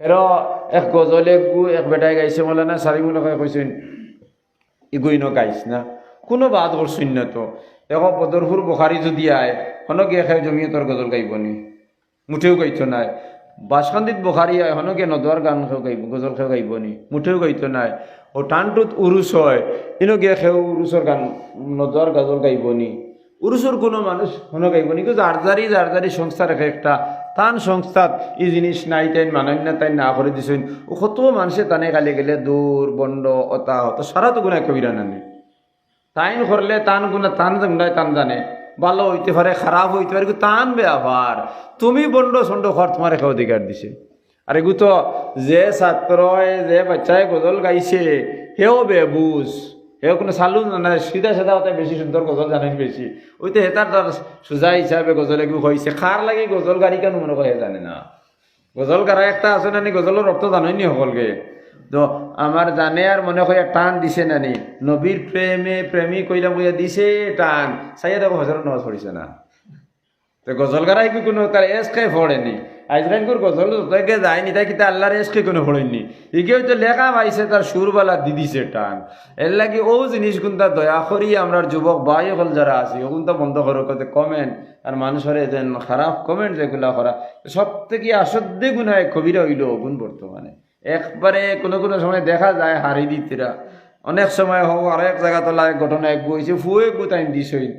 এর এক গজল এক গু এক বেটায় গাইছে বলে না সারি মনে করে কইছেন ইগুই ন গাইছ না। কোনো বাদ করছুন না তো। এখন বদরপুর বোখারি যদি আয় হনকে এখানে জমিয়ে তোর গজল গাইব নি। মুঠেও গাইতো নাই। বাসকান্দিত বোখারি আয় হনকে নদুয়ার গান খেও গাইব, গজল খেও গাইব নি। মুঠেও গাইতো নাই। ও টানটোত উরুস হয়, ইনকে খেও উরুসর গান নদুয়ার গজল গাইব নি। উরুসর কোনো মানুষ হনো গাইব নি। কিন্তু জারজারি জারজারি রেখে একটা তান সংস্থাত এই জিনিস নাই তাই মানন্য তাই না করে দিছেন। ও কত মানুষে টানে গালি গেলে দূর, বন্ড, অতা, হত, সারা তো গুণায় কবিরা নানি। তাইন করলে তান গুণা তান গুণায় তান জানে। ভালো হইতে পারে, খারাপ হইতে পারে তান বেআবার তুমি বন্ড সন্ড ঘর তোমার একটা অধিকার দিছে। আর এগু তো যে ছাত্রয় যে বাচ্চায় গজল গাইছে হেও বেবুজ। হেও কোনো চালু না, সিধা সাদা হতে বেশি সুন্দর গজল জানেন বেশি। ওইতে হেতার তার সোজা হিসাবে গজল এগু হয়েছে খার লাগে গজল গাড়ি কেন মনে করে জানে না? গজল গাড়া একটা আছে নানি গজলের অর্থ জানেনি সকলকে। তো আমার জানে আর মনে হয় টান দিছে নানি। নবীর প্রেমে প্রেমী কইলাম বইয়া দিছে টান। চাইয়া দেখো হজর নজ পড়িছে না। তো গজল গারাই কি কোনো তার এসকে ফড়েনি আজকালকুর গজল যতকে যায়নি তাই কিন্তু আল্লাহর এসকে কোনো ফড়েনি ইকে হয়তো লেখা পাইছে তার সুরবালা দি দিছে টান। এর লাগি ও জিনিস গুনতা দয়া করি আমরা যুবক ভাই হল যারা আছে ওগুন তো বন্ধ করো কতে কমেন্ট আর মানুষের যেন খারাপ কমেন্ট যেগুলা করা সব থেকে আসদ্দে গুণায় কবিরা হইল ওগুন বর্তমানে। একবারে কোনো কোনো সময় দেখা যায় হারি দিতিরা অনেক সময় হোক আর এক জায়গা তোলা এক ঘটনা এক বইছে, ফুয়ে গুতাইন দিছইন।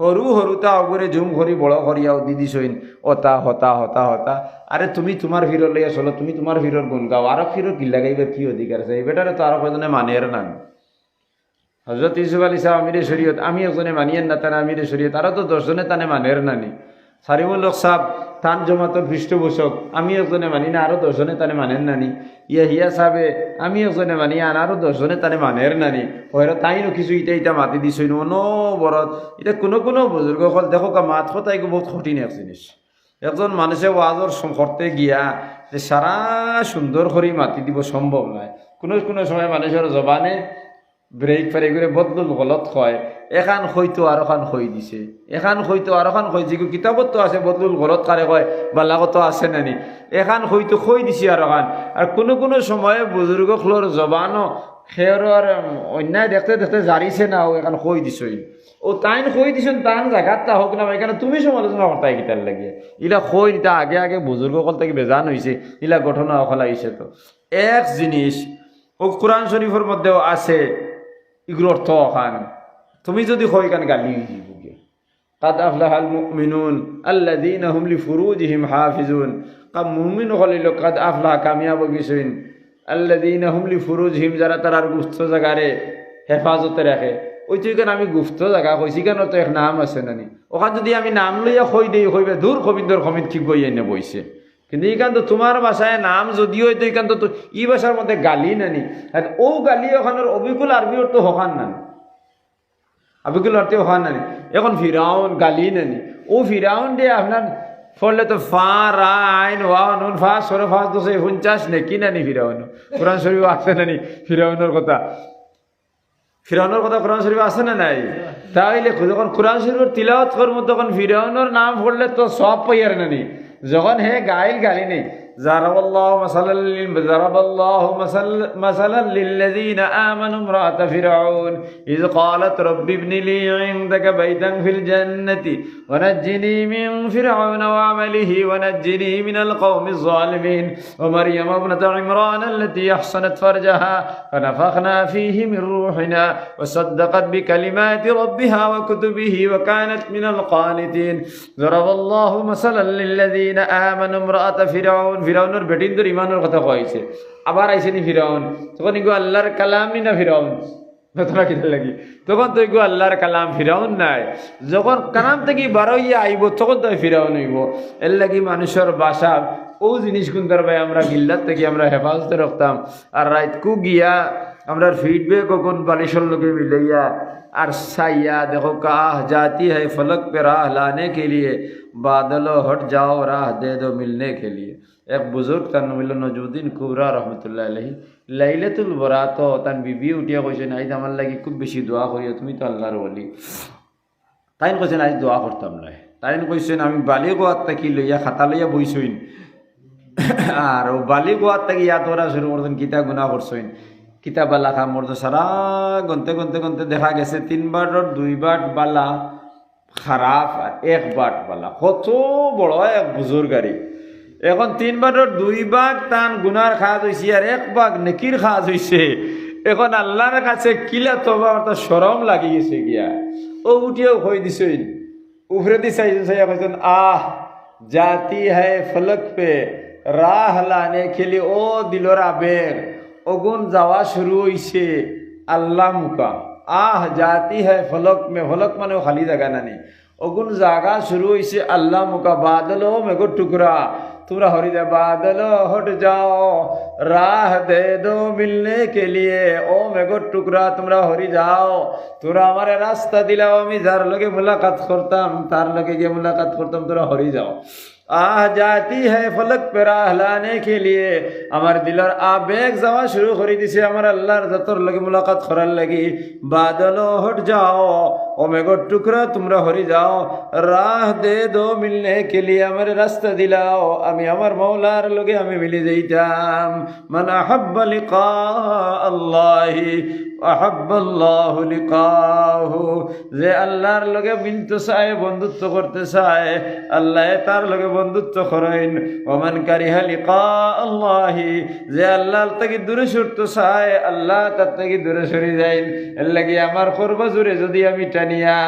সৰু সৰুতা অগুৰে ঝুম কৰি বড় কৰিয়াও দি দিছইন অতা হতা হতা হতা আরে তুমি ফিরর লইয়া চলো, তুমি তোমার ফিরর গুণ গাও আরও ফিরর গিল্লা গাইবে কি অধিকার আছে? এই বেটারে তো আরও কজনে মানের নাম হজরত ইউসুফ আলী সাহ আমিরে শরীয়ত, আমি একজনে মানিয়েন না, তারা আমিরে শরীয়ত। আরও তো দশজনে তানে মানের নানি সারিমুল্লক সাহ তান জমাতর পৃষ্ঠপোষক, আমি একজনে মানি না, আরও দশজনে তানে মানেন নানি। ইয়া হিয়া সাহেবে আমি একজনে মানি আন আরও দশজনে তানে মানের নানি। হয়তো তাইনো কিছু ইটা ইটা মাতি দিছই অনবরত এটা কোনো কোনো বুজুর্গ হল দেখো মাত কথাই বহুত কঠিন এক জিনিস একজন মানুষে ওয়াজর করতে গিয়া যে সারা সুন্দর করে মাতি দিব সম্ভব নয় কোনো কোনো সময় মানুষের জবানে ব্রেক ফেরে করে বদলুল গলত হয় এখান হয়তো আর এখান হই দিছে। এখান হয়তো আর এখান হই যিগু কিতাবত তো আছে, বদলুল গলত কারে কয় বালাগত আছে নানি। এখান হয়তো হই দিছে আর এখান আর কোনো কোনো সময়ে খোলর জবানও খেয়র অন্যায় দেখতে দেখতে জারিছে না ও এখান হই দিছই ও তাইন হই দিছেন তান জায়গাত তা হোক না এখানে তুমি সমালোচনা করতাই কিতার লাগিয়ে ইলা হই নিতা আগে আগে বুজুর্গ কল থেকে বেজান হয়েছে ইলা ঘটনা অকল আইছে তো। এক জিনিস ও কোরআন শরীফের মধ্যেও আছে এগুলো অর্থ খান তুমি যদি হয় কেন গালি জীবকে কাদ আফলাহাল মুমিনুন আল্লাযীনা ফুরুজ হিম হাফিজুন। কাম মুমিন হলিল কাদ আফলাহ কামিয়াব গিসিন আল্লাযীনা ফুরুজ হিম যারা তারার গুপ্ত জায়গারে হেফাজতে রাখে। ওই তুই কেন আমি গুপ্ত জায়গা কইছি কেন তো এক নাম আছে নানি। ওখান যদি আমি নাম লইয়া হই দেই হইবে দূর কবিন্দর কমিন ঠিক বই এনে বইছে। কিন্তু এইখান তো তোমার ভাষায় নাম যদিও তো এইখান তো ই ভাষার মধ্যে গালি নানি। ও গালি ওখানের অবিকুল আরবি অর্থ হকান নানি। আবিকুল অর্থে হওয়া নানি। এখন ফিরাউন গালি নানি। ও ফিরাউন দিয়ে আপনার ফলে তো ফা, রা, আইন, ওয়া, নুন, ফা, সরে, ফা দোষে পঞ্চাশ নে কি নানি ফিরাউন। কোরআন শরীফ আছে নানি ফিরাউনের কথা। ফিরাউনের কথা কোরআন শরীফ আছে না নাই? তাইলে যখন কোরআন শরীফের তিলাওয়াত করব, তখন ফিরাউনের নাম পড়লে তো সব পাইয়ার নানি। যখন হে গাইল গালি নেই ضرب الله مثلا ضرب الله مثل مثلا للذين آمنوا امرأة فرعون. إذ قالت رب ابن لي عندك بيتا في الجنة. ونجني من فرعون وعمله ونجني من القوم الظالمين. ومريم ابنة عمران التي أحصنت فرجها فنفخنا فيه من روحنا وصدقت بكلمات ربها وكتبه وكانت من القانتين. ضرب الله مثلا للذين آمنوا امرأة فرعون ফিরাউনের বেটিনদের ইমানের কথা কয়েছে আবার আইসে নি ফিরাউন তখন ইগো আল্লাহর কালামই না ফিরাউন তোরা কিনা লাগি তখন তো ইগো আল্লাহর কালাম ফিরাউন নাই যখন কালাম থেকে বারো ইয়ে আইব তখন তো ফিরাউন হইব এর লাগি মানুষের বাসা ও জিনিস গুনতার ভাই আমরা গিল্লার থেকে আমরা হেফাজতে রাখতাম আর রাতকু গিয়া আমরা ফিডব্যাক কখন বালিশর লোকে মিলাইয়া আর साइया देखो काह जाती है फलक पे राह लाने के लिए बादलो हट जाओ राह दे दो मिलने के लिए এক বুজুর্গ তার নাম হইল নজরুদ্দিন কুবরা রহমতুল্লাহ আলহি লাইলাতুল বরাত, তার বিবি উঠিয়া কইছেন আইজ আমার লাগি খুব বেশি দোয়া করিও, তুমি তো আল্লাহর বলি তাইন কইছেন আজ দোয়া করতাম নয় তাইন কইছেন, আমি বালি গোয়াত তাকি লইয়া খাতা লইয়া বইছইন আর ও বালি গোয়ার থেকে ইয়াদ করা শুরু করছেন, কিতা গুণা করছেন? কিতা বালা খা মরতো সারা গনতে গনতে গনতে দেখা গেছে, তিন বাটর দুই বাট বালা খারাপ, আর এক বাট বালা। কত বড় এক বুজুর গাড়ি। এখন তিন বাটর দুই ভাগ তান গুনার খাজ হয়েছে আর এক ভাগ নেকির খাজ হয়েছে এখন আল্লাহর কাছে কিলা তো তো সরম গেছে গিয়া। ও উঠিয়েও কই দিছেন উফরে দি চাইছেন, চাইয়া কইছেন আহ, জাতি হ্যায় ফলক পে রাহ লানে খেলি ও দিলর আবেগ অগুন যাওয়া শুরু হইছে আল্লাহ মুকা। আহ, জাতি হ্যায় ফলক মে, ফলক মানে খালি জায়গা নানি। অগুন জাগা শুরু হইছে আল্লাহ মুকা, বাদলো মেঘো টুকরা তোমরা হরি দে বাদলো হট যাও রাহ দে দো মিলনে কে লিয়ে ও মেঘো টুকরা তোমরা হরি যাও তোরা আমারে রাস্তা দিলাও আমি যার লগে মুলাকাত করতাম তার লগে গিয়ে মুলাকাত করতাম তোরা হরি যাও আহ জাতি হ্যায় ফলক পে রাহ লানে কে লিয়ে আমার দিলর আবেগ যাওয়া শুরু করে দিছে আমার আল্লাহর যতর লগে মুলাকাত করার লাগি বাদলো হট যাও ও মেঘর টুকরা তোমরা হরি যাও রাহ দে দো মিলনে কে লিয়ে আমার রাস্তা দিলাও আমি আমার মৌলার লগে আমি মিলে যাইতাম মান আহাব্বা লিকা আল্লাহি যে আল্লাহর লগে মিলতে চায়, বন্ধুত্ব করতে চায়, আল্লাহ তার লগে বন্ধুত্ব করেন। ওমান কারিহা লিকা আল্লাহি যে আল্লাহর থেকে দূরে সরতে চায়, আল্লাহ তার থেকে দূরে সরে যাইন। এর লাগি আমার করবা জুড়ে যদি আমি টানিয়া,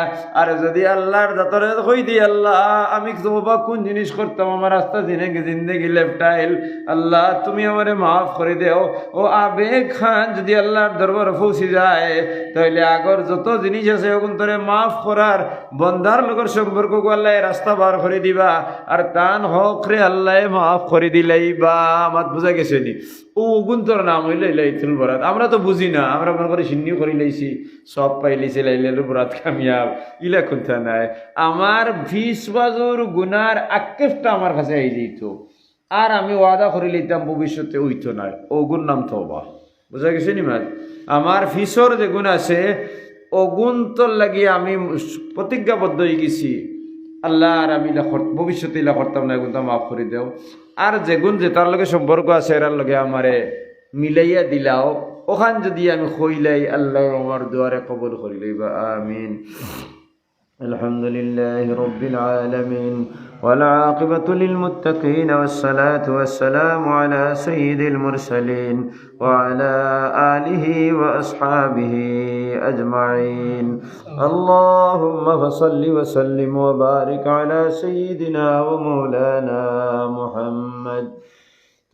আর যদি আল্লাহর দাতরে কই দি, আল্লাহ, আমি তোমাবা কোন জিনিস করতাম? আমার রাস্তা জিনেগে জিন্দেগি লেফটাইল আল্লাহ, তুমি আমারে মাফ করে দেও। ও আবেগ খান, যদি আল্লাহর দরবার পৌঁছে যায় তাহলে আগর যত জিনিস আছে ওগুন তোরে মাফ করার, বন্দার লগর সম্পর্ক আল্লাহ রাস্তা বার করে দিবা। আর তান হক রে আল্লাহ মাফ করে দিলাই বা, আমার বুঝা গেছে নি। ও ওগুন তোর নাম হইলে লাইতুল বরাত আমরা তো বুঝি না, আমরা মনে করি সিন্নিও করে লাইছি, সব পাইলিছি লাইলের বরাত কামিয়াব। ইলা কথা নাই। আমার বিশ বাজুর গুনার আক্ষেপটা আমার কাছে এই যেত আর আমি ওয়াদা করে লইতাম ভবিষ্যতে ওইতো নাই। ও গুণ নাম থবা বুঝা গেছে নি ভাই? আমার ফিসর যে গুণ আছে অগুণ তোর লাগি আমি প্রতিজ্ঞাবদ্ধ হয়ে গেছি। আল্লাহ আর আমি ভবিষ্যতে ইলা না না তো মাফ করে দেও। আর যে গুণ যে তার লগে সম্পর্ক আছে এর লগে আমারে মিলাইয়া দিলাও। ওখান যদি আমি খইলাই আল্লাহ আমার দুয়ারে কবল করিলাই বা আমিন। আলহামদুলিল্লাহ রবিল আলমিন। والعاقبة للمتقين والصلاة والسلام على سيد المرسلين وعلى آله وأصحابه أجمعين. اللهم فصل وسلم وبارك على سيدنا ومولانا محمد.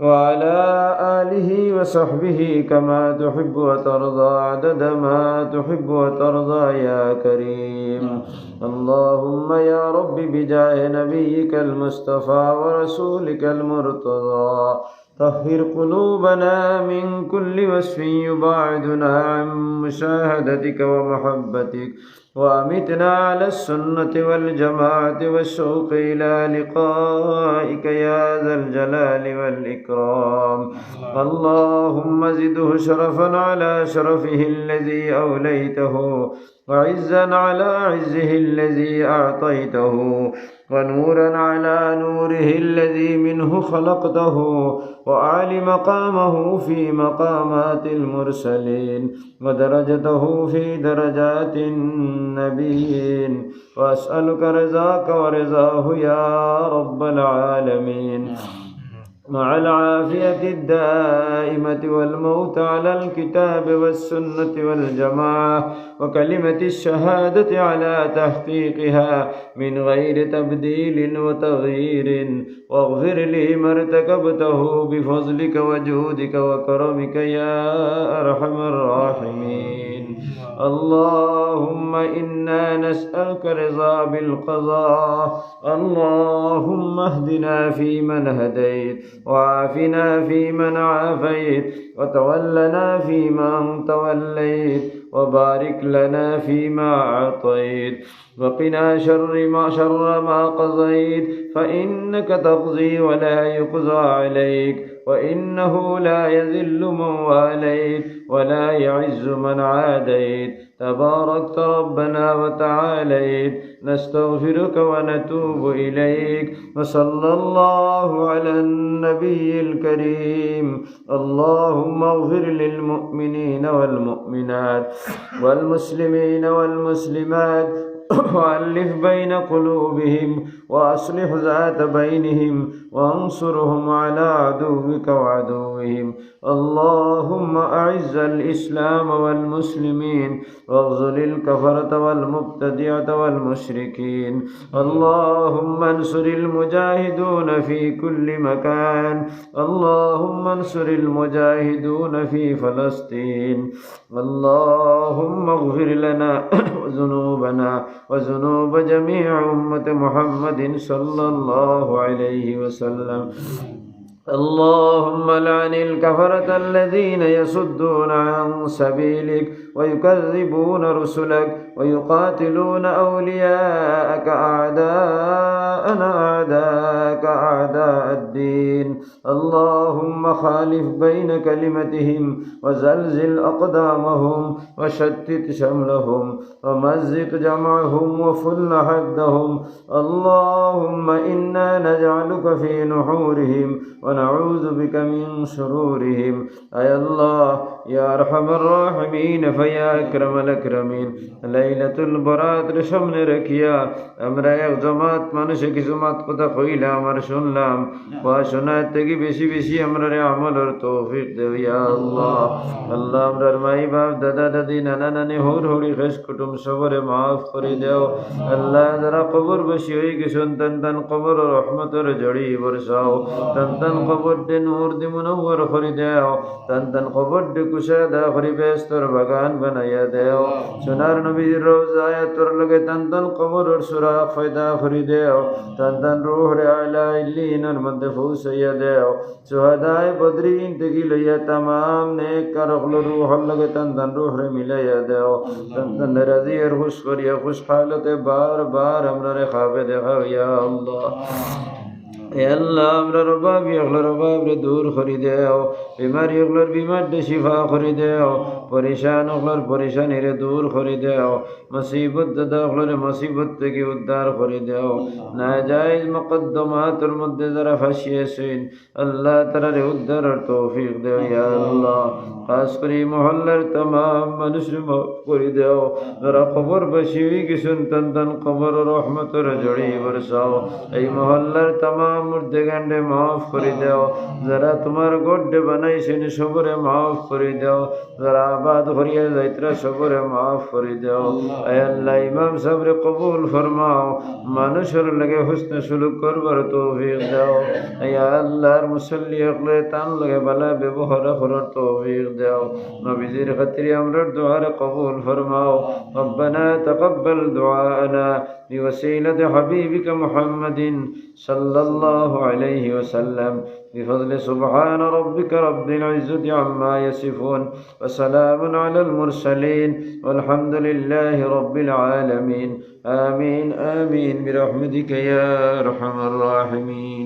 وعلى آله وصحبه كما تحب وترضى عدد ما تحب وترضى يا كريم. اللهم يا رب بجاه نبيك المصطفى ورسولك المرتضى. طهر قلوبنا من كل وصف يباعدنا عن مشاهدتك ومحبتك. وأمتنا على السنة والجماعة والشوق إلى لقائك يا ذا الجلال والإكرام. اللهم زده شرفا على شرفه الذي أوليته. وعزا على عزه الذي أعطيته ونورا على نوره الذي منه خلقته وأعل مقامه في مقامات المرسلين ودرجته في درجات النبيين. وأسألك رزاك ورزاه يا رب العالمين. مع العافية الدائمة والموت على الكتاب والسنة والجماعة وكلمة الشهادة على تحقيقها من غير تبديل وتغيير. واغفر لي ما ارتكبته بفضلك وجودك وكرمك يا أرحم الراحمين. اللهم إنا نسألك رضا بالقضاء. اللهم اهدنا فيمن هديت وعافنا فيمن عافيت. وتولنا فيمن توليت وبارك لنا فيما أعطيت وقنا شر ما شر ما قضيت فإنك تقضي ولا يقضى عليك وإنه لا يذل من واليت ولا يعز من عاديت تباركت ربنا وتعاليت. نستغفرك ونتوب إليك. وصلى الله على النبي الكريم. اللهم اغفر للمؤمنين والمؤمنات والمسلمين والمسلمات. وألف بين قلوبهم وأصلح ذات بينهم وانصرهم على عدوك وعدوهم اللهم أعز الإسلام والمسلمين واغزل الكفرة والمبتدعة والمشركين اللهم انصر المجاهدون في كل مكان اللهم انصر المجاهدون في فلسطين اللهم اغفر لنا ذنوبنا وذنوب جميع أمة محمد صلى الله عليه وسلم. اللهم لعن الكفرة الذين يصدون عن سبيلك. ويكذبون رسلك ويقاتلون أولياءك أعداءنا أعداءك أعداء الدين. اللهم خالف بين كلمتهم وزلزل أقدامهم وشتت شملهم ومزق جمعهم وفل حدهم. اللهم إنا نجعلك في نحورهم ونعوذ بك من شرورهم. أي الله يا أرحم الراحمين. ইয়া আকরামাল আকরামিন। লাইলাতুল বরাতের সামনে রাখিয়া আমরা এক জমাত মানুষে কিছু মাত কথা কইলাম আর শুনলাম। বা থেকে বেশি বেশি আমরা রে আমলের তৌফিক দেব আল্লাহ। আল্লাহ আমরার মাই বাপ দাদা দাদি নানা নানি খেস কুটুম সবরে মাফ করে দেও। আল্লাহ যারা কবর বসি তান তান কবর রহমতের জড়ি বর্ষাও। তান তান কবর দে নূর দি মুনওয়ার করে দেও। তান তান কবর দে করে বেস্তর বাগান বানাইয়া দেও সোনার নবীর রোজায় তোর লগে তান তান কবরের সুরা ফয়দা করে দেও তান তান রুহ রে আলা ইল্লিনের মধ্যে পৌঁছাইয়া দেও সুহাদায় বদরিন থেকে লইয়া তামাম নেক কারকল রুহর লগে তান তান রুহ রে মিলাইয়া দেও তান তান রাজিয়ার খুশ করিয়া খুশ হালতে বার বার আমরা রে খাবে দেখাও ইয়া আল্লাহ এ আল্লাহ, আমরা রবাবি অগলোর অভাব দূর করি দেও। বিমারি অগলোর বিমার শিফা দেও। পরেশান অগলোর পরেশানি রে দূর করি দেও। মুসিবত দাদা অগলোর মুসিবত থেকে উদ্ধার দেও। না জায়জ মকদ্দমাতের মধ্যে যারা ফাঁসিয়েছেন, আল্লাহ তারা রে উদ্ধারের তৌফিক দেও আল্লাহ। খাস করে মহল্লার তমাম মানুষের মাফ করে দেও। যারা খবর বসি গেছেন, তন তন খবর রহমতের জড়ি বরসাও এই মহল্লার তমাম মুর্দে গান্ডে মাফ করে দেও যারা তোমার গড্ডে বানাইছেন সবরে মাফ করে দেও যারা আবাদ করিয়া যাইতরা সবরে মাফ করে দেও আয় আল্লাহ ইমাম সাবরে কবুল ফরমাও মানুষের লাগে হুসন সুলুক করবার তৌফিক দাও আয় আল্লাহর মুসল্লি হকলে তান লাগে বালা ব্যবহার করার তৌফিক দাও নবীজির খাতিরে আমরার দোয়ার কবুল ফরমাও ربنا تقبل دعاءنا بوسيلة حبيبك محمد صلى الله عليه وسلم. بفضل سبحان ربك رب العزة عما يصفون وسلام على المرسلين والحمد لله رب العالمين. آمين آمين. برحمتك يا أرحم الراحمين.